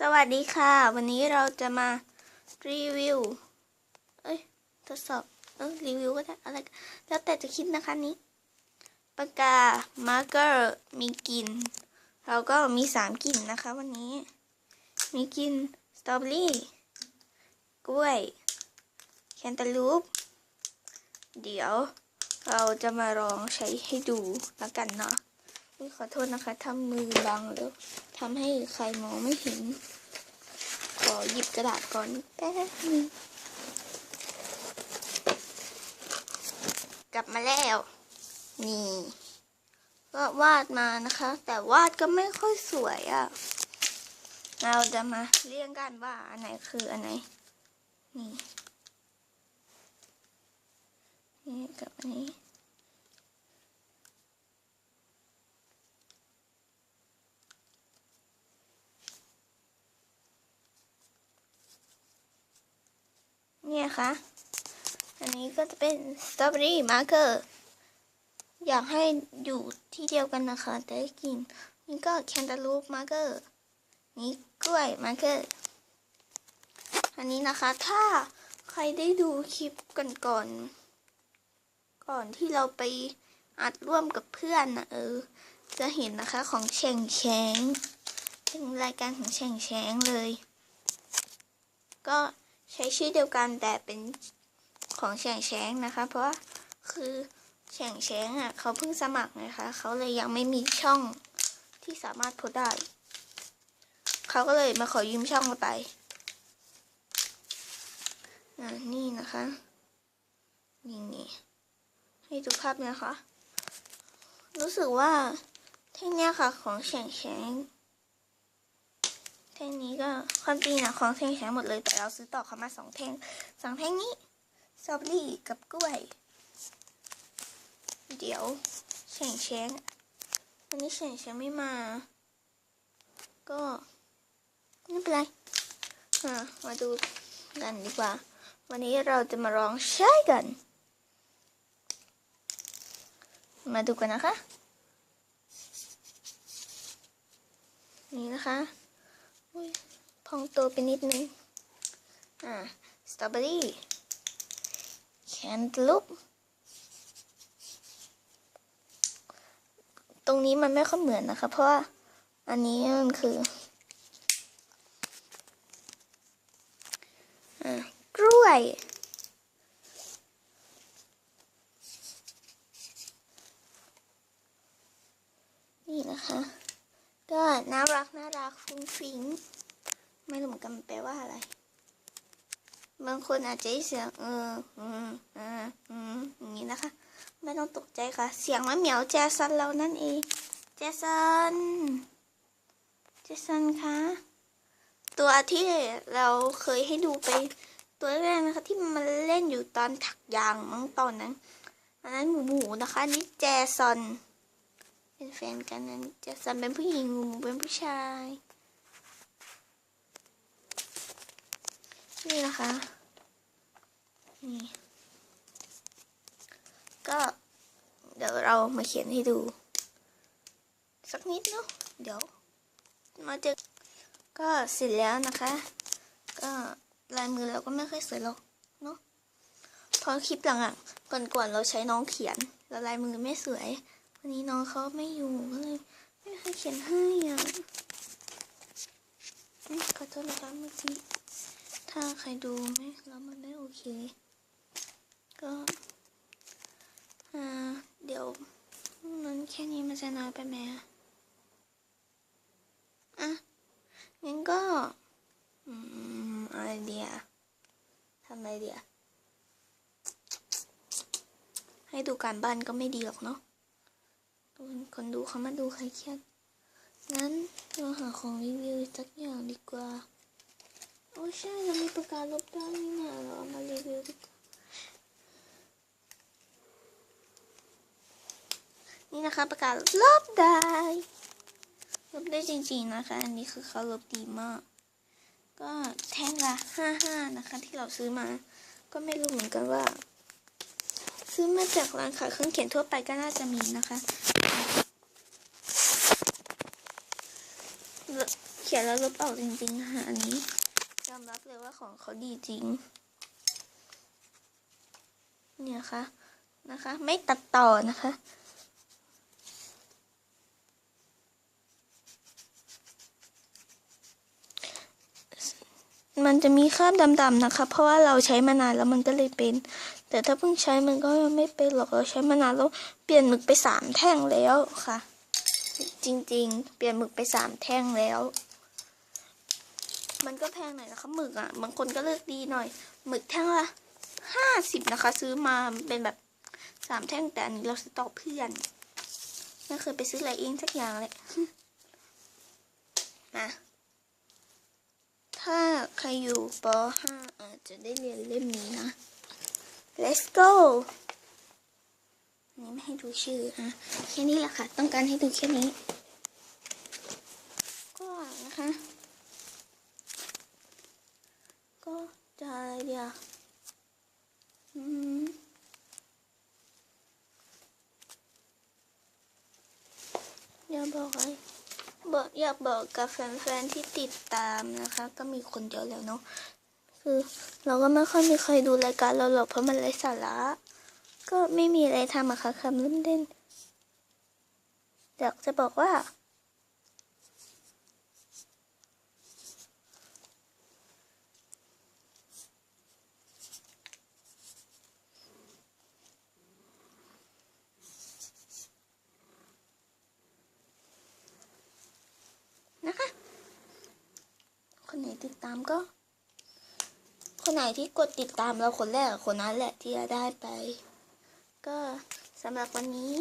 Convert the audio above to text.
สวัสดีค่ะ วันนี้เราจะมารีวิว เอ้ย ทดสอบ เออรีวิวก็ได้อะไร แล้วแต่จะคิดนะคะนี้ ปากกา มาร์กเกอร์ มีกลิ่น เราก็มีสามกลิ่นนะคะ วันนี้ มีกลิ่นสตรอเบอรี่ กล้วย แคนตาลูป เดี๋ยวเราจะมาลองใช้ให้ดูแล้วกันเนาะขอโทษนะคะทำมือบังแล้ว ทำให้ใครมองไม่เห็น ขอหยิบกระดาษก่อนแป๊บนึงกลับมาแล้ว นี่ก็วาดมานะคะ แต่วาดก็ไม่ค่อยสวยอะ่ะ เราจะมาเรียงกันว่าอันไหนคืออันไหน นี่ นี่กับอันนี้ เนี่ยค่ะอันนี้ก็จะเป็นสตรอเบอรี่มาร์เกอร์อยากให้อยู่ที่เดียวกันนะคะแต่ได้กิน นี่ก็แคนตาลูปมาร์เกอร์นี่กล้วยมาร์เกอร์อันนี้นะคะถ้าใครได้ดูคลิปก่อนก่อน ก่อนที่เราไปอัดร่วมกับเพื่อนนะเออ จะเห็นนะคะของแฉ่งแฉงเป็นรายการของแฉ่งแฉงเลย ก็ ใช้ชื่อเดียวกันแต่เป็นของแฉ่งแฉงนะคะ เพราะว่าคือแฉ่งแฉงอะเขาเพิ่งสมัครนะคะ เขาเลยยังไม่มีช่องที่สามารถโพสได้ เขาก็เลยมาขอยืมช่องเราไปอ่านี่นะคะ นี่นี่ให้ดูภาพนะคะ รู้สึกว่าแท่เนี้ยค่ะของแฉ่งแฉง แท่งนี้ก็ความจริงอะของแท่งแฉงหมดเลยแต่เราซื้อต่อเขามาสองแท่งสองแท่งนี้สตรอเบอรี่กับกล้วย เดี๋ยวแฉ่งแฉงวันนี้แฉ่งแฉงไม่มา ก็ไม่เป็นไรมาดูกันดีกว่า วันนี้เราจะมาลองใช้กัน มาดูกันนะคะ นี่นะคะ พองตัวไปนิดนึง อ่า สตรอเบอรี่ แคนตาลูป ตรงนี้มันไม่ค่อยเหมือนนะคะ เพราะว่าอันนี้มันคืออ่ากล้วย นี่นะคะ ก็น่ารักน่ารัก ฟิง ไม่รู้เหมือนกันแปลว่าอะไร บางคนอาจจะได้เสียงเอออืมอ่าอืมอย่างนี้นะคะ ไม่ต้องตกใจค่ะ เสียงมะเหมียวแจสันเรานั่นเอง แจสัน แจสันคะ ตัวที่เราเคยให้ดูไปตัวแรกนะคะ ที่มันเล่นอยู่ตอนถักยางมั้งตอนนั้น อันนั้นหมูนะคะนี่แจซอนเป็นแฟนกันนั้นแจซอนเป็นผู้หญิงหมูเป็นผู้ชาย นี่นะคะ นี่ ก็เดี๋ยวเรามาเขียนให้ดู สักนิดเนาะเดี๋ยว มาเจอก็เสร็จแล้วนะคะ ก็ลายมือเราก็ไม่ค่อยสวยหรอกเนาะพราะคลิปหลังอะก่อนๆเราใช้น้องเขียนแล้วลายมือไม่สวย วันนี้น้องเขาไม่อยู่ก็เลยไม่มีใครเขียนให้อะขอโทษนะคะเมื่อกี้ ถ้าใครดูไม่แล้วมันไม่โอเค ก็อ่าเดี๋ยวมันแค่นี้มันจะน้อยไปไหมอะอะงั้นก็ อืมอะไรเดียทำอะไรเดียให้ดูการบ้านก็ไม่ดีหรอกเนาะคนคนดูเขามาดูใครเครียดงั้นเราหาของรีวิวสักอย่างดีกว่า โอ้ใช่เรามีปากกาลบได้นี่นะเราเอามารีวิวดีกว่านี่นะคะประกาศลบได้ลบได้จริงๆนะคะ อันนี้คือเขาลบดีมาก ก็แท่งละห้าห้านะคะ ที่เราซื้อมา ก็ไม่รู้เหมือนกันว่า ซื้อมาจากร้านขายเครื่องเขียนทั่วไปก็น่าจะมีนะคะเขียนแล้วลบออกจริงๆนะคะอันนี้ อมรับเลยว่าของเขาดีจริง เนี่ยค่ะนะคะ ไม่ตัดต่อนะคะมันจะมีคราบดำๆนะคะ เพราะว่าเราใช้มานานแล้วมันก็เลยเป็น แต่ถ้าเพิ่งใช้มันก็ยังไม่เป็นหรอกเราใช้มานานแล้วเปลี่ยนหมึกไปสามแท่งแล้วค่ะ จริงๆ เปลี่ยนหมึกไปสามแท่งแล้ว มันก็แพงหน่อยนะคะหมึกอะบางคนก็เลือกดีหน่อย หมึกแท่งละห้าสิบนะคะ ซื้อมาเป็นแบบสามแท่งแต่อันนี้เราซื้อต่อเพื่อนไม่เคยไปซื้ออะไรเองสักอย่างเลยนะถ้าใครอยู่ป .5 อาจจะได้เรียนเล่มนี้นะ let's go อันนี้ไม่ให้ดูชื่ออะแค่นี้แหละค่ะ ต้องการให้ดูแค่นี้ ก็นะคะ ก็จะอะไรเดียวอืมอยากบอกอะไรบอกอยากบอกกับแฟนๆที่ติดตามนะคะ ก็มีคนเดียวแล้วเนาะคือเราก็ไม่ค่อยมีใครดูรายการเราหรอกเพราะมันไร้สาระ ก็ไม่มีอะไรทำอะค่ะคำเล่นเล่นอยากจะบอกว่า คนไหนติดตามก็ คนไหนที่กดติดตามเราคนแรกคนนั้นแหละที่จะได้ไป ก็สำหรับวันนี้